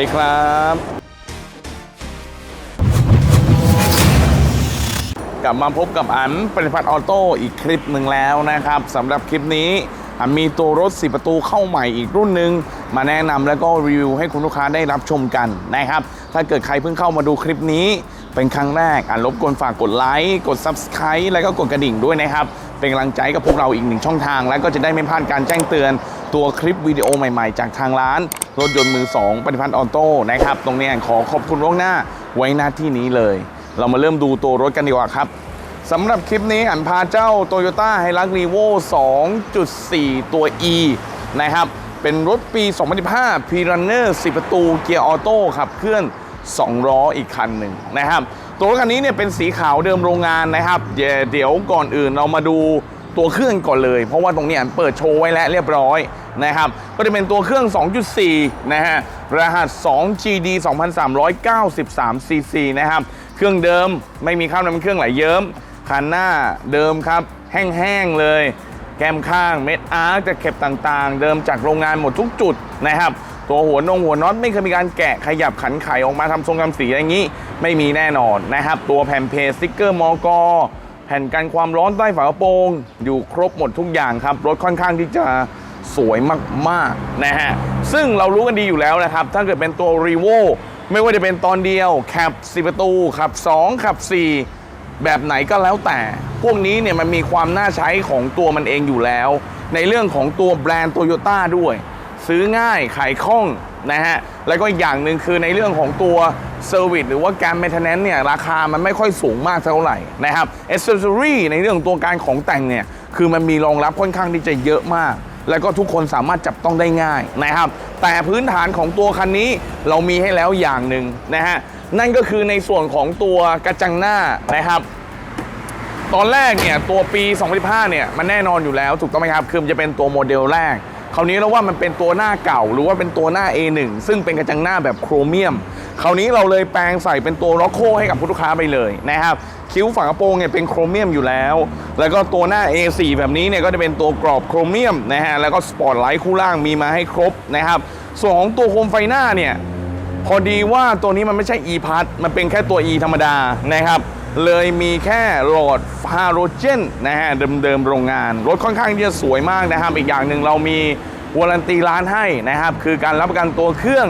ดีครับกลับมาพบกับอันปริพัฒน์ออโต้อีกคลิปหนึ่งแล้วนะครับสำหรับคลิปนี้อันมีตัวรถ 4 ประตูเข้าใหม่อีกรุ่นหนึ่งมาแนะนำแล้วก็รีวิวให้คุณลูกค้าได้รับชมกันนะครับ ถ้าเกิดใครเพิ่งเข้ามาดูคลิปนี้ เป็นครั้งแรกอันรบกวนฝากกดไลค์กด Subscribe แล้วก็กดกระดิ่งด้วยนะครับ เป็นกำลังใจกับพวกเราอีกหนึ่งช่องทาง แล้วก็จะได้ไม่พลาดการแจ้งเตือน ตัวคลิปวิดีโอใหม่ๆ จากทางร้าน รถยนต์มือ2ปฏิพัฒน์ออโต้นะครับ ตรงนี้ขอขอบคุณล่วงหน้าไว้หน้าที่นี้เลย เรามาเริ่มดูตัวรถกันดีกว่าครับสำหรับคลิปนี้อันพาเจ้า Toyota h i l u x r e v o 2.4 ตัว E นะครับ เป็นรถปี 2015 p r u n n e r 10 ประตูเกียร์ออโต้ขับเคลื่อน 2 ล้ออีกคันหนึ่งนะครับ ตัวรถคันนี้เนี่ยเป็นสีขาวเดิมโรงงานนะครับ เดี๋ยวเดี๋ยวก่อนอื่นเรามาดู ตัวเครื่องก่อนเลย เพราะว่าตรงนี้เปิดโชว์ไว้แล้วเรียบร้อยนะครับก็จะเป็นตัวเครื่อง 2.4 นะฮะ รหัส 2GD 2393 cc นะครับ เครื่องเดิมไม่มีข้าวน้ำมันเครื่องไหลเยิ้มคันหน้าเดิมครับ แห้งๆเลย แก้มข้างเม็ดอาร์จะเข็บต่างๆ เดิมจากโรงงานหมดทุกจุดนะครับตัวหัวนงหัวน็อตไม่เคยมีการแกะขยับขันไขออกมาทำทรงทำสีอย่างนี้ ไม่มีแน่นอนนะครับ ตัวแผ่นเพสติ๊กเกอร์มอกอ แผ่นกันความร้อนใต้ฝากระโปรง อยู่ครบหมดทุกอย่างครับ รถค่อนข้างที่จะสวยมากๆนะฮะ ซึ่งเรารู้กันดีอยู่แล้วนะครับ ถ้าเกิดเป็นตัว r e v o ไม่ว่าจะเป็นตอนเดียวแคป4ประตูขับ 2 ขับ 4 แบบไหนก็แล้วแต่ พวกนี้เนี่ยมันมีความน่าใช้ของตัวมันเองอยู่แล้ว ในเรื่องของตัวแบรนด์โตโยต้าด้วย ซื้อง่ายขายคล่องนะฮะ แล้วก็อีกอย่างหนึ่งคือในเรื่องของตัว เซอร์วิสหรือว่าการ m ม i เทนแนนเนี่ยราคามันไม่ค่อยสูงมากเท่าไหร่นะครับเอเซอรี่ในเรื่องตัวการของแต่งเนี่ยคือมันมีรองรับค่อนข้างที่จะเยอะมาก แล้วก็ทุกคนสามารถจับต้องได้ง่ายนะครับ แต่พื้นฐานของตัวคันนี้เรามีให้แล้วอย่างหนึ่งนะฮะนั่นก็คือในส่วนของตัวกระจังหน้านะครับ ตอนแรกเนี่ยตัวปี 2015เนี่ยมันแน่นอนอยู่แล้วถูกต้องไหมครับคือมันจะเป็นตัวโมเดลแรก ราวนี้เราว่ามันเป็นตัวหน้าเก่าหรือว่าเป็นตัวหน้า A1 ซึ่งเป็นกระจังหน้าแบบโครเมียม คราวนี้เราเลยแปลงใส่เป็นตัวล็อกโคให้กับผู้ลูกค้าไปเลยนะครับ คิ้วฝากระโปรงเนี่ยเป็นโครเมียมอยู่แล้ว แล้วก็ตัวหน้า A4 แบบนี้เนี่ยก็จะเป็นตัวกรอบโครเมียมนะฮะ แล้วก็สปอร์ตไลท์คู่ล่างมีมาให้ครบนะครับ ส่วนของตัวโคมไฟหน้าเนี่ยพอดีว่าตัวนี้มันไม่ใช่ e p a s มันเป็นแค่ตัว e ธรรมดานะครับ เลยมีแค่หลอดฮาโลเจนนะฮะเดิมๆโรงงาน รถค่อนข้างที่จะสวยมากนะครับ อีกอย่างหนึ่งเรามีวารันตีร้านให้นะครับ คือการรับประกันตัวเครื่อง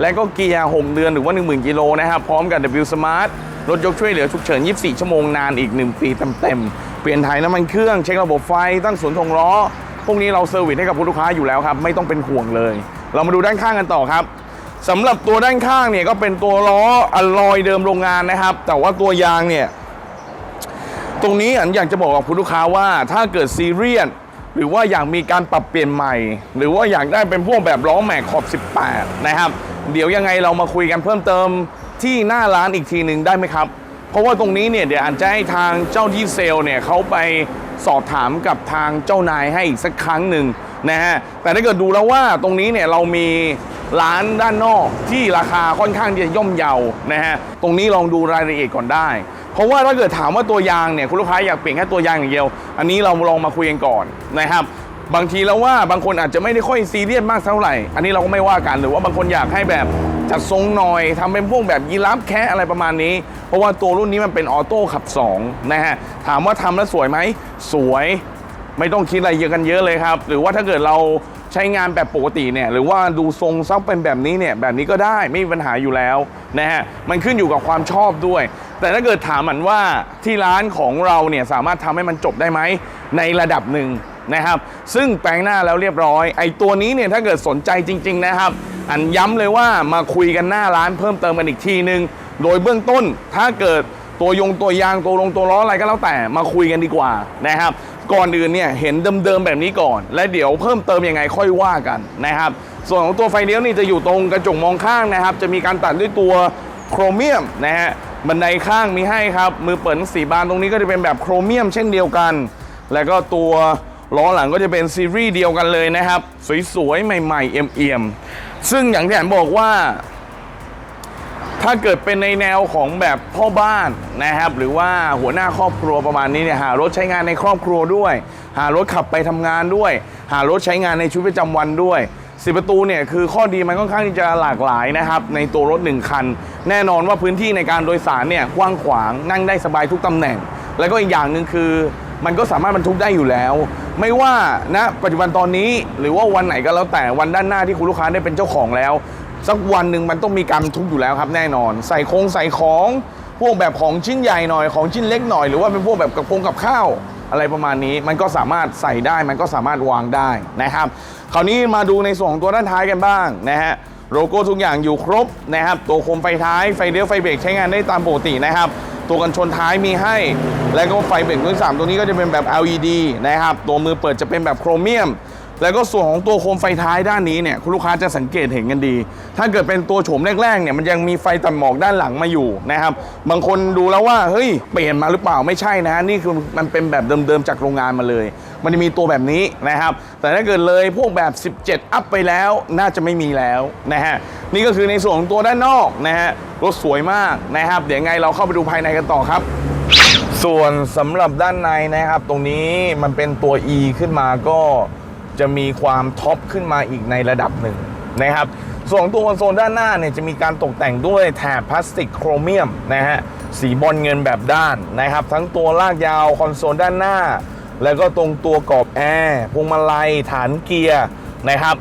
และก็เกียร์ 6 เดือนหรือว่า 10,000 กิโลนะครับ พร้อมกับ W Smart รถยกช่วยเหลือฉุกเฉิน 24 ชั่วโมงนานอีก 1 ปีเต็มๆ เปลี่ยนถ่ายน้ำมันเครื่อง เช็คระบบไฟ ตั้งศูนย์ทงล้อ พวกนี้เราเซอร์วิสให้กับผู้ลูกค้าอยู่แล้วครับ ไม่ต้องเป็นห่วงเลย เรามาดูด้านข้างกันต่อครับ สำหรับตัวด้านข้างเนี่ยก็เป็นตัวล้ออลลอยเดิมโรงงานนะครับ แต่ว่าตัวยางเนี่ย ตรงนี้อันอยากจะบอกกับคุณลูกค้าว่าถ้าเกิดซีเรียสหรือว่าอยากมีการปรับเปลี่ยนใหม่ หรือว่าอยากได้เป็นพวกแบบล้อแม็กขอบ 18 นะครับ เดี๋ยวยังไงเรามาคุยกันเพิ่มเติมที่หน้าร้านอีกทีหนึ่งได้ไหมครับ เพราะว่าตรงนี้เนี่ยเดี๋ยวอันจะให้ทางเจ้าที่เซลล์เนี่ยเขาไปสอบถามกับทางเจ้านายให้อีกสักครั้งหนึ่งนะฮะแต่ถ้าเกิดดูแล้วว่าตรงนี้เนี่ยเรามี ร้านด้านนอกที่ราคาค่อนข้างจะย่อมเยานะฮะตรงนี้ลองดูรายละเอียดก่อนได้ เพราะว่าถ้าเกิดถามว่าตัวยางเนี่ยคุณลูกค้าอยากเปลี่ยนแค่ตัวยางอย่างเดียว อันนี้เราลองมาคุยกันก่อนนะครับบางทีแล้วว่าบางคนอาจจะไม่ได้ค่อยซีเรียสมากเท่าไหร่ อันนี้เราก็ไม่ว่ากันหรือว่าบางคนอยากให้แบบจัดทรงหน่อยทำเป็นพวกแบบยีราฟแคะอะไรประมาณนี้ เพราะว่าตัวรุ่นนี้มันเป็นออโต้ขับ2นะฮะถามว่าทำแล้วสวยไหมสวย ไม่ต้องคิดอะไรเยอะกันเยอะเลยครับ หรือว่าถ้าเกิดเรา ใช้งานแบบปกติเนี่ยหรือว่าดูทรงซักเป็นแบบนี้เนี่ยแบบนี้ก็ได้ไม่มีปัญหาอยู่แล้วนะฮะมันขึ้นอยู่กับความชอบด้วย แต่ถ้าเกิดถามมันว่าที่ร้านของเราเนี่ยสามารถทำให้มันจบได้ไหมในระดับหนึ่งนะครับ ซึ่งแปลงหน้าแล้วเรียบร้อย ไอ้ตัวนี้เนี่ยถ้าเกิดสนใจจริง ๆนะครับ อันย้ำเลยว่ามาคุยกันหน้าร้านเพิ่มเติมกันอีกทีนึง โดยเบื้องต้นถ้าเกิดตัวยงตัวยางตัวลงตัวล้ออะไรก็แล้วแต่มาคุยกันดีกว่านะครับ ก่อนอื่นเนี่ยเห็นเดิมๆแบบนี้ก่อน และเดี๋ยวเพิ่มเติมยังไงค่อยว่ากันนะครับ ส่วนของตัวไฟเลี้ยวนี่จะอยู่ตรงกระจกมองข้างนะครับ จะมีการตัดด้วยตัวโครเมียมนะฮะบันไดข้างมีให้ครับ มือเปิดทั้งสีบานตรงนี้ก็จะเป็นแบบโครเมียมเช่นเดียวกัน แล้วก็ตัวล้อหลังก็จะเป็นซีรีส์เดียวกันเลยนะครับ สวยๆ ใหม่ๆ เอี่ยมๆ ซึ่งอย่างที่แอนบอกว่า ถ้าเกิดเป็นในแนวของแบบพ่อบ้านนะครับ หรือว่าหัวหน้าครอบครัวประมาณนี้เนี่ยหารถใช้งานในครอบครัวด้วย หารถขับไปทำงานด้วย หารถใช้งานในชีวิตประจำวันด้วยสิประตูเนี่ยคือข้อดีมันค่อนข้างที่จะหลากหลายนะครับ ในตัวรถ 1 คัน แน่นอนว่าพื้นที่ในการโดยสารเนี่ยกว้างขวางนั่งได้สบายทุกตำแหน่ง แล้วก็อีกอย่างหนึ่งคือ มันก็สามารถบรรทุกได้อยู่แล้ว ไม่ว่าณปัจจุบันตอนนี้หรือว่าวันไหนก็แล้วแต่วันด้านหน้าที่คุณลูกค้าได้เป็นเจ้าของแล้ว สักวันหนึ่งมันต้องมีการทุกอยู่แล้วครับแน่นอน ใส่โครงใส่ของพวกแบบของชิ้นใหญ่หน่อยของชิ้นเล็กหน่อยหรือว่าเป็นพวกแบบกับพงกับข้าวอะไรประมาณนี้มันก็สามารถใส่ได้มันก็สามารถวางได้นะครับ คราวนี้มาดูในส่วนของตัวด้านท้ายกันบ้างนะฮะโลโก้ทุกอย่างอยู่ครบนะครับ ตัวโคมไฟท้ายไฟเลี้ยวไฟเบรกใช้งานได้ตามปกตินะครับ ตัวกันชนท้ายมีให้ แล้วก็ไฟเบรกรุ่น3ตัวนี้ก็จะเป็นแบบ LED นะครับ ตัวมือเปิดจะเป็นแบบโครเมียม แล้วก็ส่วนของตัวโคมไฟท้ายด้านนี้เนี่ยคุณลูกค้าจะสังเกตเห็นกันดี ถ้าเกิดเป็นตัวโฉมแรกๆเนี่ยมันยังมีไฟตัดหมอกด้านหลังมาอยู่นะครับบางคนดูแล้วว่าเฮ้ยเปลี่ยนมาหรือเปล่าไม่ใช่นะนี่คือมันเป็นแบบเดิมๆจากโรงงานมาเลย มันจะมีตัวแบบนี้นะครับ แต่ถ้าเกิดเลยพวกแบบ 17 อัพไปแล้วน่าจะไม่มีแล้วนะฮะนี่ก็คือในส่วนของตัวด้านนอกนะฮะรถสวยมากนะครับ เดี๋ยวไงเราเข้าไปดูภายในกันต่อครับ ส่วนสำหรับด้านในนะครับ ตรงนี้มันเป็นตัว E ขึ้นมาก็ จะมีความท็อปขึ้นมาอีกในระดับหนึ่งนะครับ ส่วนตัวคอนโซลด้านหน้าเนี่ยจะมีการตกแต่งด้วยแถบพลาสติกโครเมียมนะฮะสีบอลเงินแบบด้านนะครับ ทั้งตัวลากยาวคอนโซลด้านหน้า แล้วก็ตรงตัวกรอบแอร์พวงมาลัยฐานเกียร์นะครับ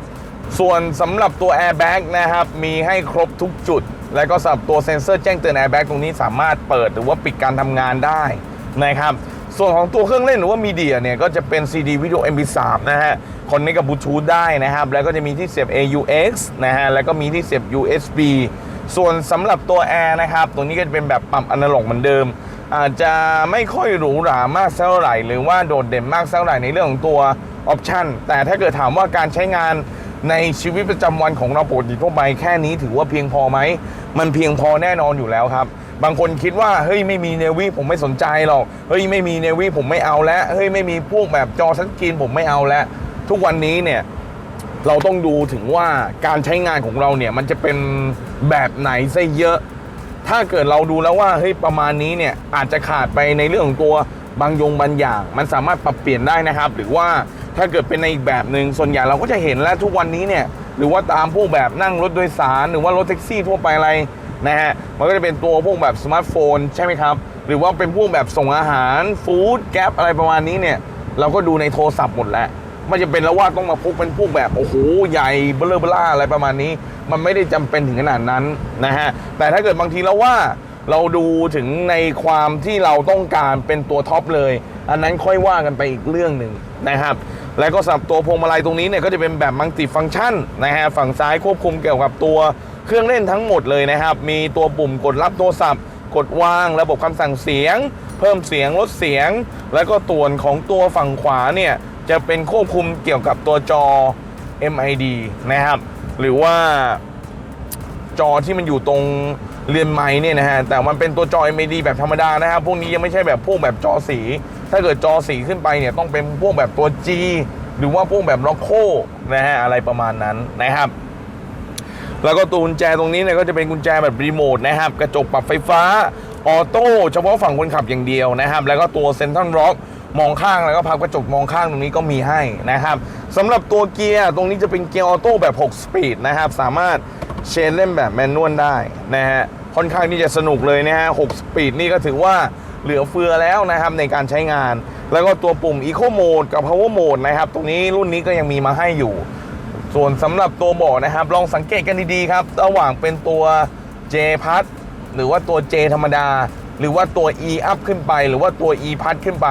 ส่วนสำหรับตัว Airbag นะครับมีให้ครบทุกจุด แล้วก็สำหรับตัวเซ็นเซอร์แจ้งเตือน Airbag ตรงนี้สามารถเปิดหรือว่าปิดการทำงานได้นะครับ ส่วนของตัวเครื่องเล่นหรือว่ามีเดียเนี่ยก็จะเป็น CD วิดีโอ MP3 นะฮะคอนเนคกับบลูทูธได้นะครับ แล้วก็จะมีที่เสียบ AUX นะฮะแล้วก็มีที่เสียบ USB ส่วนสำหรับตัว Air นะครับตรงนี้ก็จะเป็นแบบปรับอนาล็อกเหมือนเดิม อาจจะไม่ค่อยหรูหรามากเท่าไหร่ หรือว่าโดดเด่นมากเท่าไหร่ในเรื่องของตัวออปชันแต่ถ้าเกิดถามว่าการใช้งานในชีวิตประจำวันของเราปกติทั่วไปแค่นี้ถือว่าเพียงพอไหม มันเพียงพอแน่นอนอยู่แล้วครับ บางคนคิดว่าเฮ้ยไม่มีเนวีผมไม่สนใจหรอกเฮ้ยไม่มีเนวีผมไม่เอาแล้วเฮ้ยไม่มีพวกแบบจอสันกรีนผมไม่เอาแล้วทุกวันนี้เนี่ยเราต้องดูถึงว่าการใช้งานของเราเนี่ยมันจะเป็นแบบไหนซะเยอะ ถ้าเกิดเราดูแล้วว่าเฮ้ยประมาณนี้เนี่ยอาจจะขาดไปในเรื่องของตัวบางยงบางอย่าง มันสามารถปรับเปลี่ยนได้นะครับ หรือว่าถ้าเกิดเป็นในอีกแบบหนึ่งส่วนใหญ่เราก็จะเห็นแล้วทุกวันนี้เนี่ยหรือว่าตามพวกแบบนั่งรถโดยสาร หรือว่ารถแท็กซี่ทั่วไปอะไร นะฮะ มันก็จะเป็นตัวพวกแบบสมาร์ทโฟนใช่ไหมครับ หรือว่าเป็นพวกแบบส่งอาหารฟู้ดแก๊ปอะไรประมาณนี้เนี่ย เราก็ดูในโทรศัพท์หมดแล้วไม่จะเป็นแล้วว่าต้องมาพกเป็นพวกแบบ โอ้โห ใหญ่เบลเบล่าอะไรประมาณนี้ มันไม่ได้จำเป็นถึงขนาดนั้นนะฮะ แต่ถ้าเกิดบางทีแล้วว่าเราดูถึงในความที่เราต้องการเป็นตัวท็อปเลย อันนั้นค่อยว่ากันไปอีกเรื่องหนึ่งนะครับ แล้วก็สำหรับตัวพวงมาลัยตรงนี้เนี่ยก็จะเป็นแบบมัลติฟังก์ชันนะฮะ ฝั่งซ้ายควบคุมเกี่ยวกับตัว เครื่องเล่นทั้งหมดเลยนะครับ มีตัวปุ่มกดรับโทรศัพท์ กดวาง ระบบคำสั่งเสียง เพิ่มเสียงลดเสียง แล้วก็ตัวนของตัวฝั่งขวาเนี่ยจะเป็นควบคุมเกี่ยวกับตัวจอ MID นะครับ หรือว่าจอที่มันอยู่ตรงเรียนไม้เนี่ยนะฮะ แต่มันเป็นตัวจอ MID แบบธรรมดานะครับ พวกนี้ยังไม่ใช่แบบพวกแบบจอสี ถ้าเกิดจอสีขึ้นไปเนี่ยต้องเป็นพวกแบบตัว G หรือว่าพวกแบบล็อกโคนะฮะอะไรประมาณนั้นนะครับ แล้วก็ตัวกุญแจตรงนี้เนี่ยก็จะเป็นกุญแจแบบรีโมทนะครับ กระจกปรับไฟฟ้า ออโต้เฉพาะฝั่งคนขับอย่างเดียวนะครับ แล้วก็ตัวเซนทรัลล็อกมองข้างแล้วก็พับกระจกมองข้างตรงนี้ก็มีให้นะครับสำหรับตัวเกียร์ตรงนี้จะเป็นเกียร์ออโต้แบบ 6 สปีดนะครับ สามารถเชนเล่นแบบแมนนวลได้นะฮะค่อนข้างที่จะสนุกเลยนะฮะ6สปีดนี่ก็ถือว่าเหลือเฟือแล้วนะครับในการใช้งาน แล้วก็ตัวปุ่ม Eco Mode กับ Power Mode นะครับ ตรงนี้รุ่นนี้ก็ยังมีมาให้อยู่ ส่วนสำหรับตัวเบาะนะครับ ลองสังเกตกันดีๆครับ ระหว่างเป็นตัว J พัดหรือว่าตัว J ธรรมดา หรือว่าตัว E up ขึ้นไป หรือว่าตัว E พัดขึ้นไป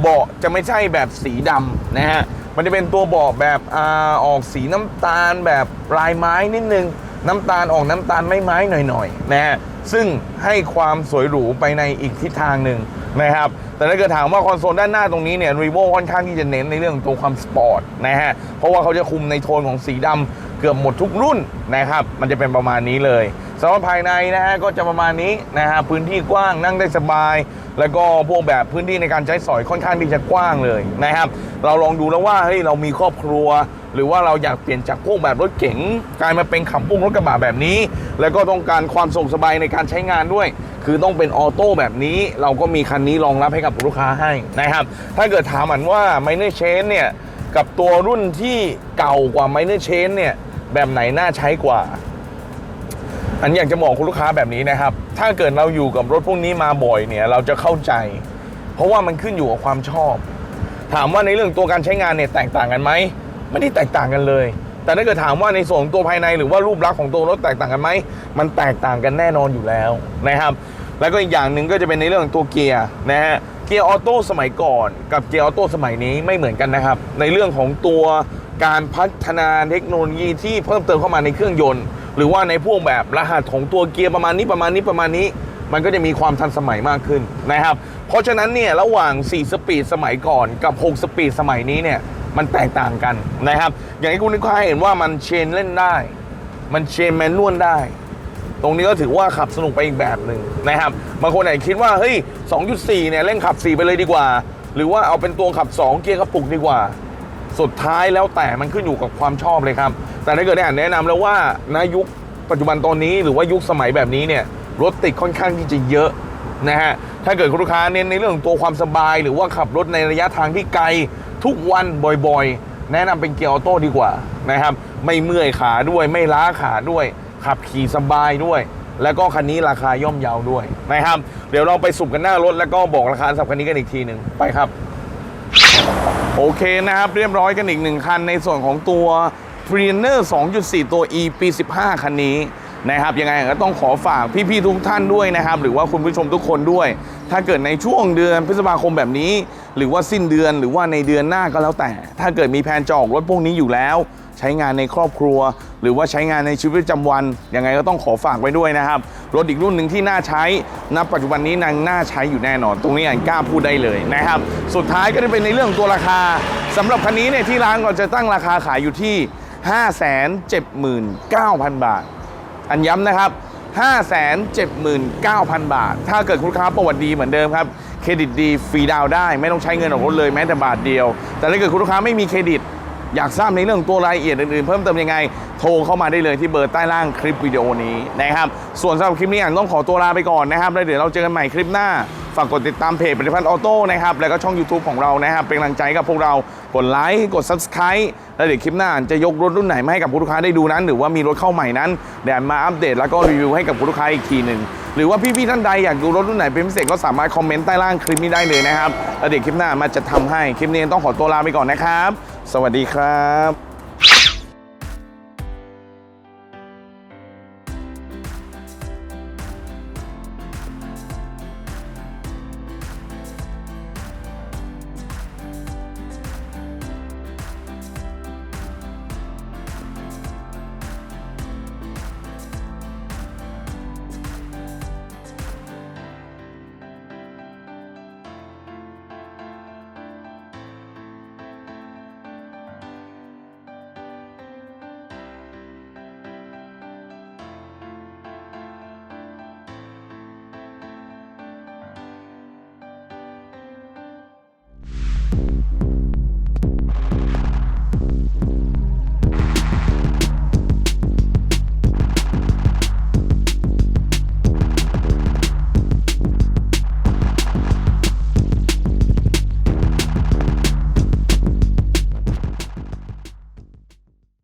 เบาะจะไม่ใช่แบบสีดำนะฮะมันจะเป็นตัวเบาะแบบอาออกสีน้ำตาลแบบลายไม้นิดนึง น้ำตาลออกน้ำตาลไม้ไม้หน่อยๆนะฮะ ซึ่งให้ความสวยหรูไปในอีกทิศทางหนึ่งนะครับ แต่ถ้าเกิดถามว่าคอนโซลด้านหน้าตรงนี้เนี่ยรีโวค่อนข้างที่จะเน้นในเรื่องของตัวความสปอร์ตนะฮะ เพราะว่าเขาจะคุมในโทนของสีดำเกือบหมดทุกรุ่นนะครับ มันจะเป็นประมาณนี้เลยสำหรับภายในนะฮะก็จะประมาณนี้นะฮะพื้นที่กว้างนั่งได้สบาย แล้วก็พวกแบบพื้นที่ในการใช้สอยค่อนข้างที่จะกว้างเลยนะครับ เราลองดูแล้วว่าเฮ้ยเรามีครอบครัว หรือว่าเราอยากเปลี่ยนจากพวกแบบรถเก๋งกลายมาเป็นขับพวกรถกระบะแบบนี้ แล้วก็ต้องการความสะดวกสบายในการใช้งานด้วย คือต้องเป็นออโต้แบบนี้ เราก็มีคันนี้รองรับให้กับลูกค้าให้นะครับถ้าเกิดถามอันว่าไมเนอร์เชนเนี่ยกับตัวรุ่นที่เก่ากว่า Minor Change เนี่ยแบบไหนน่าใช้กว่า อันอยากจะบอกคุณลูกค้าแบบนี้นะครับ ถ้าเกิดเราอยู่กับรถพวกนี้มาบ่อยเนี่ยเราจะเข้าใจ เพราะว่ามันขึ้นอยู่กับความชอบ ถามว่าในเรื่องตัวการใช้งานเนี่ยแตกต่างกันไหม ไม่ได้แตกต่างกันเลย แต่ถ้าเกิดถามว่าในส่วนของตัวภายในหรือว่ารูปลักษณ์ของตัวรถแตกต่างกันไหมมันแตกต่างกันแน่นอนอยู่แล้วนะครับ แล้วก็อีกอย่างหนึ่งก็จะเป็นในเรื่องของตัวเกียร์นะฮะเกียร์ออโต้สมัยก่อนกับเกียร์ออโต้สมัยนี้ไม่เหมือนกันนะครับ ในเรื่องของตัวการพัฒนาเทคโนโลยีที่เพิ่มเติมเข้ามาในเครื่องยนต์ หรือว่าในพวกแบบรหัสของตัวเกียร์ประมาณนี้ประมาณนี้ประมาณนี้ มันก็จะมีความทันสมัยมากขึ้นนะครับ เพราะฉะนั้นเนี่ยระหว่าง 4 สปีดสมัยก่อนกับ 6 สปีดสมัยนี้เนี่ย มันแตกต่างกันนะครับ อย่างที่คุณนิกาเห็นว่ามันเชนเล่นได้ มันเชนแมนนวลได้ ตรงนี้ก็ถือว่าขับสนุกไปอีกแบบหนึ่งนะครับบางคนอาจจะคิดว่าเฮ้ย 2.4 เนี่ยเร่งขับ 4 ไปเลยดีกว่า หรือว่าเอาเป็นตัวขับ 2 เกียร์กระปุกดีกว่า สุดท้ายแล้วแต่มันขึ้นอยู่กับความชอบเลยครับ แต่ถ้าเกิดได้อ่านแนะนำแล้วว่าณยุคปัจจุบันตอนนี้หรือว่ายุคสมัยแบบนี้เนี่ยรถติดค่อนข้างที่จะเยอะนะฮะ ถ้าเกิดคุณลูกค้าเน้นในเรื่องของตัวความสบาย หรือว่าขับรถในระยะทางที่ไกล ทุกวันบ่อยๆ แนะนำเป็นเกียร์ออโต้ดีกว่านะครับ ไม่เมื่อยขาด้วยไม่ล้าขาด้วย ขับขี่สบายด้วย แล้วก็คันนี้ราคาย่อมเยาวด้วยนะครับ เดี๋ยวเราไปสุ่มกันหน้ารถแล้วก็บอกราคาสำหรับคันนี้กันอีกทีหนึ่งไปครับ โอเคนะครับ เรียบร้อยกันอีกหนึ่งคันในส่วนของตัว f r e e n e r 2.4 ตัว E ปี 15 คันนี้ นะครับยังไงก็ต้องขอฝากพี่ๆทุกท่านด้วยนะครับ หรือว่าคุณผู้ชมทุกคนด้วย ถ้าเกิดในช่วงเดือนพฤษภาคมแบบนี้ หรือว่าสิ้นเดือนหรือว่าในเดือนหน้าก็แล้วแต่ ถ้าเกิดมีแผนจออกรถพวกนี้อยู่แล้ว ใช้งานในครอบครัว หรือว่าใช้งานในชีวิตประจำวันยังไงก็ต้องขอฝากไว้ด้วยนะครับรถอีกรุ่นหนึ่งที่น่าใช้ณปัจจุบันนี้นางน่าใช้อยู่แน่นอน ตรงนี้อันกล้าพูดได้เลยนะครับ สุดท้ายก็จะเป็นในเรื่องตัวราคาสำหรับคันนี้เนี่ยที่ร้านก่อนจะตั้งราคาขายอยู่ที่ 579,000 บาท อันย้ำนะครับ 579,000 บาท ถ้าเกิดคุณลูกค้าประวัติดีเหมือนเดิมครับ เครดิตดีฟรีดาวได้ ไม่ต้องใช้เงินออกรถเลยแม้แต่บาทเดียว แต่ถ้าเกิดคุณลูกค้าไม่มีเครดิต อยากทราบในเรื่องตัวรายละเอียดอื่นๆ เพิ่มเติมยังไง โทรเข้ามาได้เลยที่เบอร์ใต้ล่างคลิปวิดีโอนี้นะครับ ส่วนสำหรับคลิปนี้อ่านต้องขอตัวลาไปก่อนนะครับแล้วเดี๋ยวเราเจอกันใหม่คลิปหน้า ฝากกดติดตามเพจปฏิพัฒน์ออโต้นะครับ แล้วก็ช่อง YouTube ของเรานะครับ เป็นกำลังใจกับพวกเรา กดไลค์ กด Subscribe แล้วเดี๋ยวคลิปหน้าจะยกรถรุ่นไหนมาให้กับคุณลูกค้าได้ดูนั้น หรือว่ามีรถเข้าใหม่นั้นเดี๋ยวมาอัปเดตแล้วก็รีวิวให้กับคุณลูกค้าอีกทีหนึ่งหรือว่าพี่ๆท่านใดอยากดูรถรุ่นไหนเป็นพิเศษก็สามารถคอมเมนต์ใต้ล่างคลิปนี้ได้เลยนะครับแล้วเดี๋ยวคลิปหน้ามาจะทำให้คลิปนี้ต้องขอตัวลาไปก่อนนะครับ สวัสดีครับ